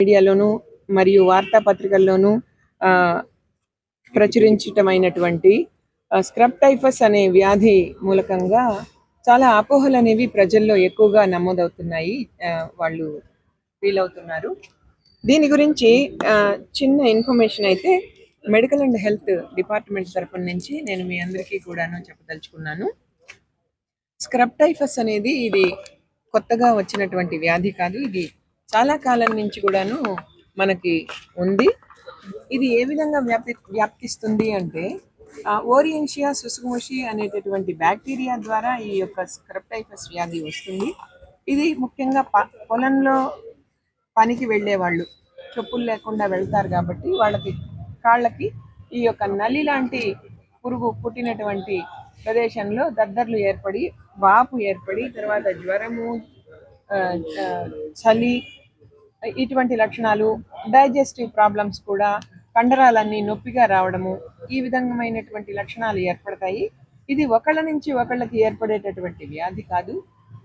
మీడియాలోను మరియు వార్తాపత్రికల్లోనూ ప్రచురించటమైనటువంటి scrub typhus అనే వ్యాధి మూలకంగా చాలా అపోహలు అనేవి ప్రజల్లో ఎక్కువగా నమోదవుతున్నాయి వాళ్ళు ఫీల్ అవుతున్నారు. దీని గురించి చిన్న ఇన్ఫర్మేషన్ అయితే మెడికల్ అండ్ హెల్త్ డిపార్ట్మెంట్ తరపున నుంచి నేను మీ అందరికీ కూడాను చెప్పదలుచుకున్నాను. స్క్రబ్ టైఫస్ అనేది ఇది కొత్తగా వచ్చినటువంటి వ్యాధి కాదు ఇది చాలా కాలం నుంచి కూడాను మనకి ఉంది. ఇది ఏ విధంగా వ్యాపి వ్యాప్తిస్తుంది అంటే ఓరియంషియా సుసుమోషి అనేటటువంటి బ్యాక్టీరియా ద్వారా ఈ యొక్క స్క్రప్టైఫస్ వ్యాధి వస్తుంది. ఇది ముఖ్యంగా ప- పొలంలో పనికి వెళ్ళే వాళ్ళు చెప్పులు లేకుండా వెళ్తారు కాబట్టి వాళ్ళకి కాళ్ళకి ఈ యొక్క నలి లాంటి పురుగు పుట్టినటువంటి ప్రదేశంలో దద్దర్లు ఏర్పడి వాపు ఏర్పడి తర్వాత జ్వరము చలి ఇటువంటి లక్షణాలు డైజెస్టివ్ ప్రాబ్లమ్స్ కూడా కండరాలన్నీ నొప్పిగా రావడము ఈ విధమైనటువంటి లక్షణాలు ఏర్పడతాయి. ఇది ఒకళ్ళ నుంచి ఒకళ్ళకి ఏర్పడేటటువంటి వ్యాధి కాదు.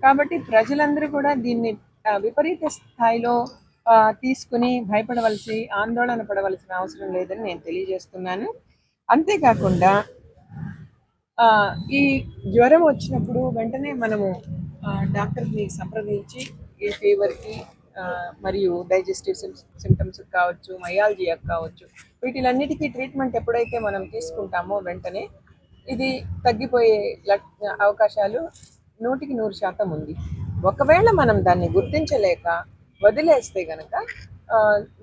కాబట్టి ప్రజలందరూ కూడా దీన్ని విపరీత స్థాయిలో తీసుకుని భయపడవలసి ఆందోళన పడవలసిన అవసరం లేదని నేను తెలియజేస్తున్నాను. అంతేకాకుండా ఈ జ్వరం వచ్చినప్పుడు వెంటనే మనము డాక్టర్ని సంప్రదించి ఈ ఫీవర్కి మరియు డైజెస్టివ్ సిమ్టమ్స్ కావచ్చు మయాలజియా కావచ్చు వీటిలన్నిటికీ ట్రీట్మెంట్ ఎప్పుడైతే మనం తీసుకుంటామో వెంటనే ఇది తగ్గిపోయే అవకాశాలు నూటికి నూరు శాతం ఉంది. ఒకవేళ మనం దాన్ని గుర్తించలేక వదిలేస్తే గనక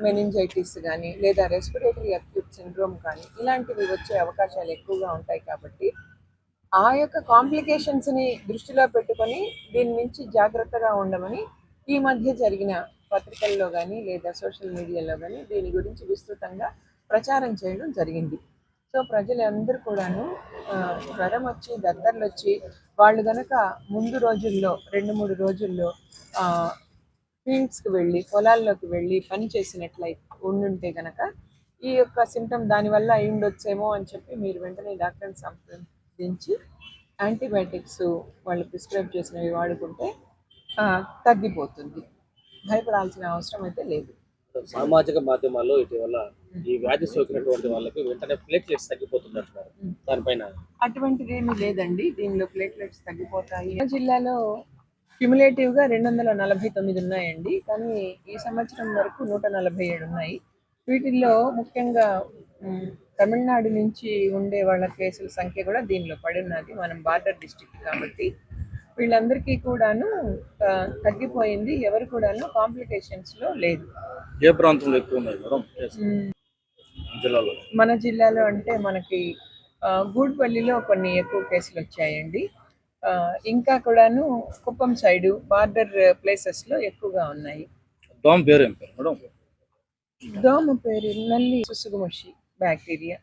మెనింజైటిస్ కానీ లేదా రెస్పిరేటరీ అక్యూట్ సిండ్రోమ్ కానీ ఇలాంటివి వచ్చే అవకాశాలు ఎక్కువగా ఉంటాయి కాబట్టి ఆ యొక్క కాంప్లికేషన్స్ని దృష్టిలో పెట్టుకొని దీని నుంచి జాగ్రత్తగా ఉండమని ఈ మధ్య జరిగిన పత్రికల్లో కానీ లేదా సోషల్ మీడియాలో కానీ దీని గురించి విస్తృతంగా ప్రచారం చేయడం జరిగింది. సో ప్రజలందరూ కూడాను జ్వరం వచ్చి దద్దర్లు వచ్చి వాళ్ళు గనక ముందు రోజుల్లో రెండు మూడు రోజుల్లో ఫీల్డ్స్కి వెళ్ళి పొలాల్లోకి వెళ్ళి పని చేసినట్లయితే ఉండుంటే గనక ఈ యొక్క సిమ్టమ్ దానివల్ల అయి ఉండొచ్చేమో అని చెప్పి మీరు వెంటనే డాక్టర్ని సంప్రదించి యాంటీబయాటిక్స్ వాళ్ళు ప్రిస్క్రైబ్ చేసినవి వాడుకుంటే తగ్గిపోతుంది. భయపడాల్సిన అవసరం అయితే లేదు. సామాజిక మాధ్యమాల్లో ఇటీవల ఈ వ్యాధి సోకినటువంటి వాళ్ళకి వెంటనే ప్లేట్లెట్స్ తగ్గిపోతున్నట్టున్నారు దానిపైన అటువంటిది ఏమీ లేదండి. దీనిలో ప్లేట్లెట్స్ తగ్గిపోతాయి. జిల్లాలో క్యుములేటివ్గా రెండు వందల నలభై తొమ్మిది ఉన్నాయండి. కానీ ఈ సంవత్సరం వరకు నూట నలభై ఏడు ఉన్నాయి. వీటిల్లో ముఖ్యంగా తమిళనాడు నుంచి ఉండే వాళ్ళ కేసుల సంఖ్య కూడా దీనిలో పడి ఉన్నది. మనం బార్డర్ డిస్ట్రిక్ట్ కాబట్టి. వీళ్ళందరికీ కూడాను తగ్గిపోయింది. ఎవరు కూడాను కాంప్లికేషన్స్లో లేదు. ఏ ప్రాంతంలో ఎక్కువ ఉన్నాయి మేడం? మన జిల్లాలో అంటే మనకి గూడ్పల్లిలో కొన్ని ఎక్కువ కేసులు వచ్చాయండి. ఇంకా కూడాను కుప్పం సైడు బార్డర్ ప్లేసెస్లో ఎక్కువగా ఉన్నాయి. దోమ పేరు దోమ పేరు నల్లి సుసుగుమషి బ్యాక్టీరియా.